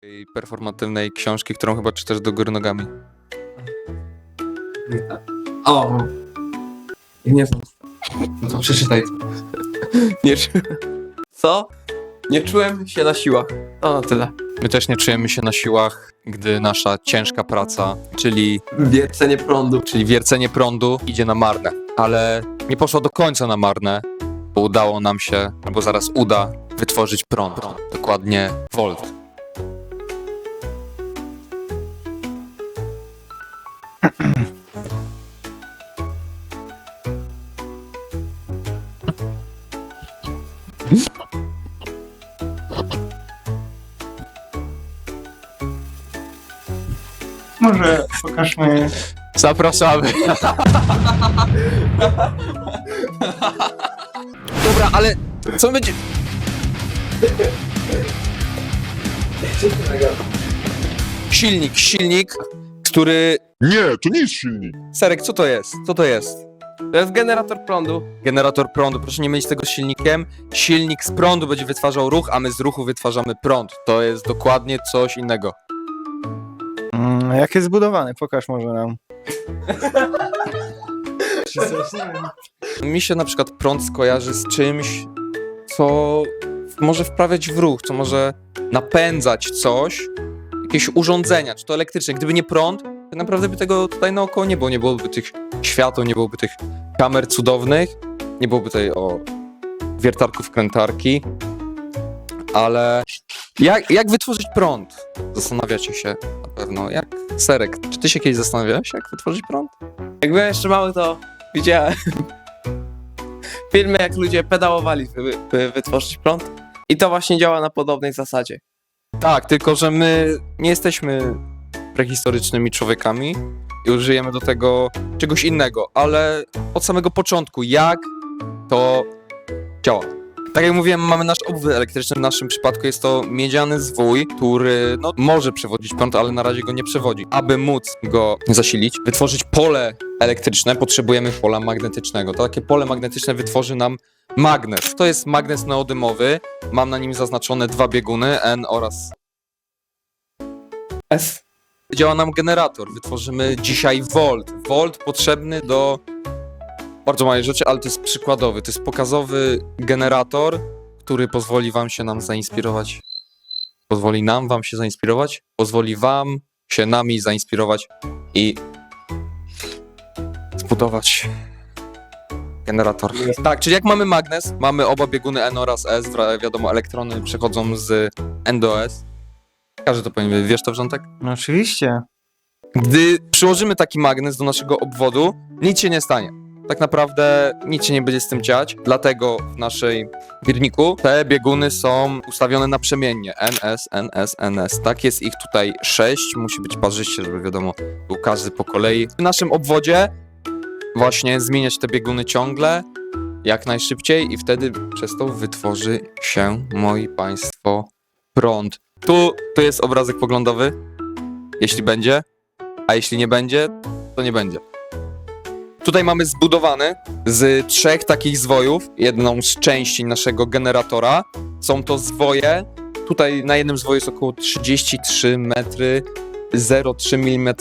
tej performatywnej książki, którą chyba czytasz do góry nogami. O! Nie znam. No to przeczytaj. Nie, Co? Nie czułem się na siłach. O, na tyle. my też nie czujemy się na siłach, gdy nasza ciężka praca, czyli, Wiercenie prądu. czyli wiercenie prądu idzie na marne. Ale nie poszło do końca na marne, bo udało nam się, albo zaraz uda, wytworzyć prąd. Dokładnie volt. Może pokażmy. Zapraszamy. Dobra, ale co będzie... Silnik, silnik, który... Nie, to nie jest silnik. Serek, co to jest? Co to jest? To jest generator prądu. Generator prądu, proszę nie mylić tego z silnikiem. Silnik z prądu będzie wytwarzał ruch, a my z ruchu wytwarzamy prąd. To jest dokładnie coś innego. Mm, jak jest zbudowany? Pokaż może nam. Mi się na przykład prąd skojarzy z czymś, co może wprawiać w ruch, co może napędzać coś, jakieś urządzenia, czy to elektryczne. Gdyby nie prąd, naprawdę by tego tutaj naokoło nie było. Nie byłoby tych świateł, nie byłoby tych kamer cudownych, nie byłoby tutaj o wiertarków, krętarki. Ale jak, jak wytworzyć prąd? Zastanawiacie się na pewno. Jak Serek, czy ty się kiedyś zastanawiałeś, jak wytworzyć prąd? Jak byłem jeszcze mały, to widziałem filmy, jak ludzie pedałowali, by, by wytworzyć prąd. I to właśnie działa na podobnej zasadzie. Tak, tylko że my nie jesteśmy prehistorycznymi człowiekami i użyjemy do tego czegoś innego, ale od samego początku, jak to działa. Tak jak mówiłem, mamy nasz obwód elektryczny, w naszym przypadku jest to miedziany zwój, który no, może przewodzić prąd, ale na razie go nie przewodzi. Aby móc go zasilić, wytworzyć pole elektryczne, potrzebujemy pola magnetycznego. To takie pole magnetyczne wytworzy nam magnes. To jest magnes neodymowy, Mam na nim zaznaczone dwa bieguny, N oraz S. działa nam generator. Wytworzymy dzisiaj volt. Volt potrzebny do bardzo małej rzeczy, ale to jest przykładowy. To jest pokazowy generator, który pozwoli wam się nam zainspirować. Pozwoli nam wam się zainspirować, pozwoli wam się nami zainspirować i zbudować generator. Tak, czyli jak mamy magnes, mamy oba bieguny N oraz S, wiadomo, elektrony przechodzą z N do S. Każdy to powinien wiedzieć. Wiesz to, Wrzątek? No oczywiście. Gdy przyłożymy taki magnes do naszego obwodu, nic się nie stanie. Tak naprawdę nic się nie będzie z tym dziać, dlatego w naszej wirniku te bieguny są ustawione naprzemiennie. NS, NS, NS. Tak jest ich tutaj sześć, musi być parzyście, żeby wiadomo, był każdy po kolei. W naszym obwodzie właśnie zmieniać te bieguny ciągle, jak najszybciej i wtedy przez to wytworzy się, moi państwo, prąd. Tu, tu jest obrazek poglądowy, jeśli będzie a jeśli nie będzie, to nie będzie. Tutaj mamy zbudowany z trzech takich zwojów, jedną z części naszego generatora. Są to zwoje. Tutaj na jednym zwoju jest około 33 metry 0,3 mm.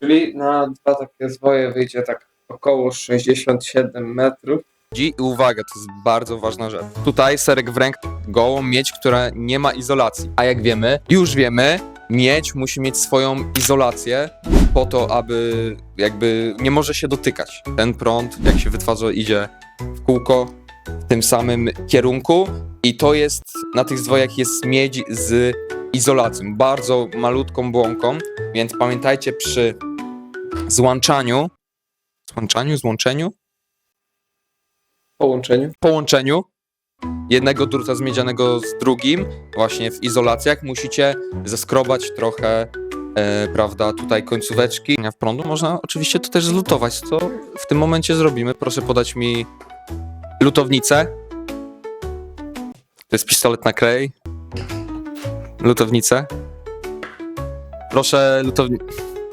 Czyli na dwa takie zwoje wyjdzie tak około 67 metrów. I uwaga, to jest bardzo ważna rzecz. Tutaj serek w ręk gołą miedź, która nie ma izolacji. A jak wiemy, już wiemy, miedź musi mieć swoją izolację po to, aby jakby nie może się dotykać. Ten prąd, jak się wytwarza, idzie w kółko w tym samym kierunku i to jest, na tych zwojach jest miedź z izolacją, bardzo malutką błąką, więc pamiętajcie przy złączaniu, złączaniu, złączeniu, połączeniu. połączeniu jednego druta zmiedzianego z drugim, właśnie w izolacjach, musicie zeskrobać trochę, e, prawda, tutaj końcóweczki w prądu. Można oczywiście to też zlutować, co w tym momencie zrobimy. Proszę podać mi lutownicę. To jest pistolet na klej. Lutownicę. Proszę, lutowni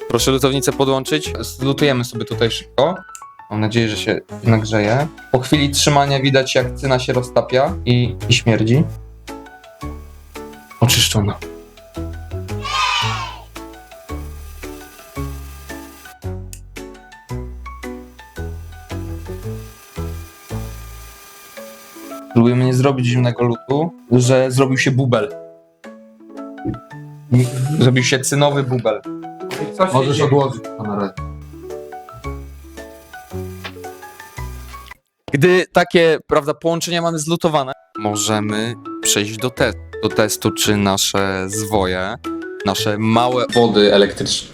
Proszę lutownicę podłączyć. Zlutujemy sobie tutaj szybko. Mam nadzieję, że się nagrzeje. Po chwili trzymania widać, jak cyna się roztapia i, i śmierdzi. Oczyszczona. Próbujemy nie zrobić zimnego lutu, że zrobił się bubel. Zrobił się cynowy bubel. Możesz odłożyć to na razie. Gdy takie, prawda, połączenia mamy zlutowane, możemy przejść do testu. Do testu, czy nasze zwoje, nasze małe wody elektryczne.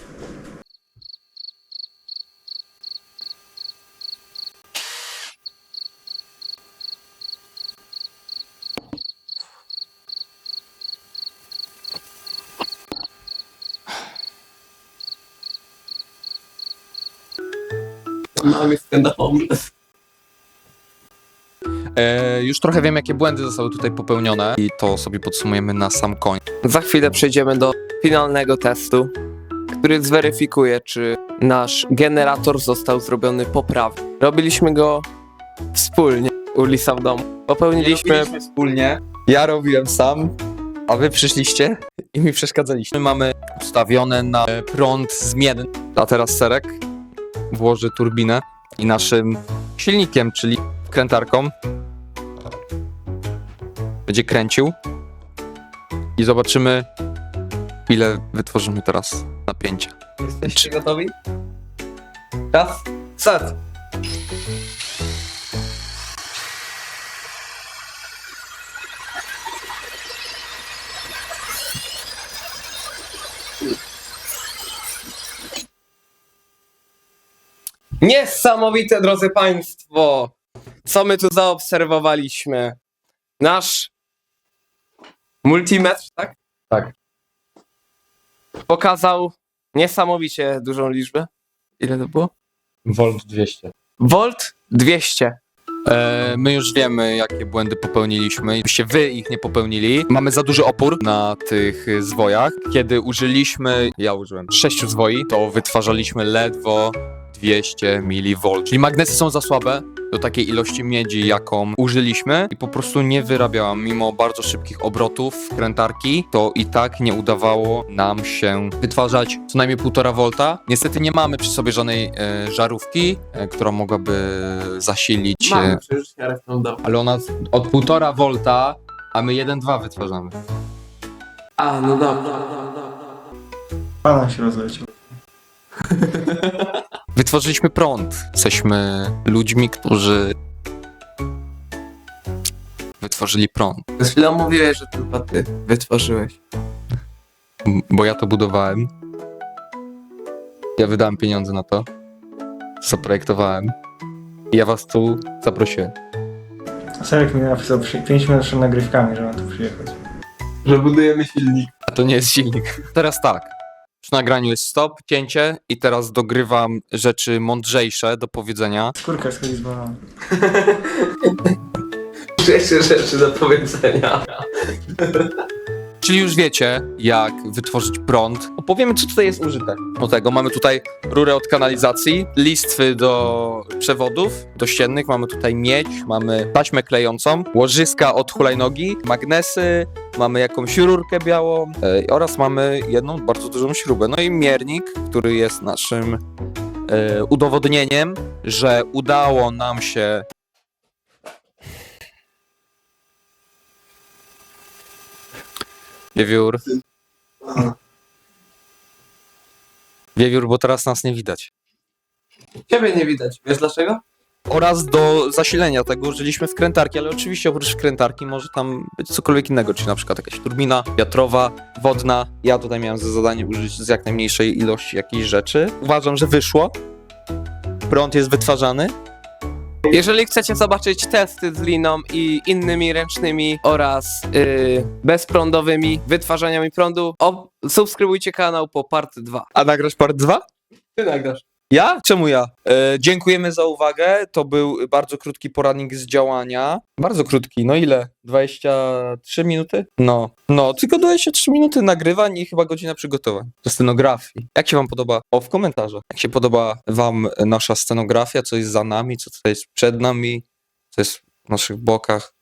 Mamy skandal homeless. E, już trochę wiem, jakie błędy zostały tutaj popełnione i to sobie podsumujemy na sam koniec. Za chwilę przejdziemy do finalnego testu, który zweryfikuje, czy nasz generator został zrobiony poprawnie. Robiliśmy go wspólnie u Lisa w domu. Popełniliśmy wspólnie. Ja robiłem sam, a wy przyszliście i mi przeszkadzaliście. My mamy ustawione na prąd zmienny, a teraz Serek włoży turbinę i naszym silnikiem, czyli krętarką będzie kręcił i zobaczymy ile wytworzymy teraz napięcia. Jesteście gotowi? Czas, start! Niesamowite, drodzy Państwo! Co my tu zaobserwowaliśmy? Nasz multimetr, tak? Tak. Pokazał niesamowicie dużą liczbę. Ile to było? Volt 200. Volt 200. E, my już wiemy, jakie błędy popełniliśmy. Byście wy ich nie popełnili. Mamy za duży opór na tych y, zwojach. Kiedy użyliśmy, ja użyłem sześciu zwoi, to wytwarzaliśmy ledwo 200 mV. Czyli magnesy są za słabe do takiej ilości miedzi, jaką użyliśmy i po prostu nie wyrabiała. Mimo bardzo szybkich obrotów krętarki, to i tak nie udawało nam się wytwarzać co najmniej 1,5 volta. Niestety nie mamy przy sobie żadnej e, żarówki, e, która mogłaby zasilić e, Mamy przecież referendum. ale ona od 1,5 volta, a my 1,2 wytwarzamy. A, no dobra. Pana się rozleciał. Wytworzyliśmy prąd. Jesteśmy ludźmi, którzy wytworzyli prąd. Przez chwilę mówiłeś, że tylko ty wytworzyłeś. M- Bo ja to budowałem. Ja wydałem pieniądze na to. Zaprojektowałem. I ja was tu zaprosiłem. Serek mi napisał 5 minut przed nagrywkami, że mam tu przyjechać. Że budujemy silnik. A to nie jest silnik. Teraz tak. Przy nagraniu jest stop, cięcie i teraz dogrywam rzeczy mądrzejsze do powiedzenia. Skórka schodzi z balonu. Jeszcze rzeczy do powiedzenia. Czyli już wiecie, jak wytworzyć prąd. Opowiemy, co tutaj jest użyte. Do tego mamy tutaj rurę od kanalizacji, listwy do przewodów dościennych, mamy tutaj miedź, mamy taśmę klejącą, łożyska od hulajnogi, magnesy, mamy jakąś rurkę białą e, oraz mamy jedną bardzo dużą śrubę. No i miernik, który jest naszym e, udowodnieniem, że udało nam się Wiewiór. Wiewiór, bo teraz nas nie widać. Ciebie nie widać. Wiesz dlaczego? Oraz do zasilenia tego użyliśmy wkrętarki, ale oczywiście oprócz wkrętarki może tam być cokolwiek innego, czyli na przykład jakaś turbina wiatrowa, wodna. Ja tutaj miałem za zadanie użyć z jak najmniejszej ilości jakichś rzeczy. Uważam, że wyszło. Prąd jest wytwarzany. Jeżeli chcecie zobaczyć testy z liną i innymi ręcznymi oraz yy, bezprądowymi wytwarzaniami prądu, subskrybujcie kanał po part 2. A nagrasz part 2? Ty nagrasz. Ja? Czemu ja? E, dziękujemy za uwagę. To był bardzo krótki poradnik z działania. Bardzo krótki. No ile? 23 minuty? No. No, tylko 23 minuty nagrywań i chyba godzina przygotowań do scenografii. Jak się wam podoba? O, w komentarzach. Jak się podoba wam nasza scenografia, co jest za nami, co tutaj jest przed nami, co jest w naszych bokach.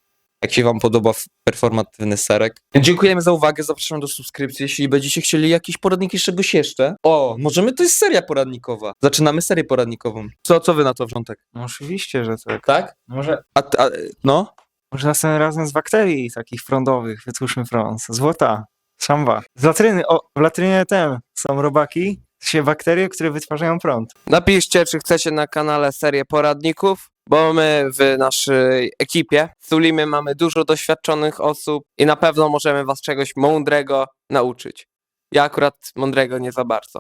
Jak się wam podoba performatywny serek. Dziękujemy za uwagę, zapraszam do subskrypcji. Jeśli będziecie chcieli jakieś poradniki czegoś jeszcze. O, możemy, to jest seria poradnikowa. Zaczynamy serię poradnikową. Co, co wy na to wrzątek? No oczywiście, że tak. Tak? Może A, a no? Może następnym razem z bakterii takich prądowych wytwórzmy prąd. Złota, szamba. Z latryny, o, w latrynie tem są robaki, się bakterie, które wytwarzają prąd. Napiszcie, czy chcecie na kanale serię poradników, bo my w naszej ekipie Sulimy mamy dużo doświadczonych osób i na pewno możemy was czegoś mądrego nauczyć. Ja akurat mądrego nie za bardzo.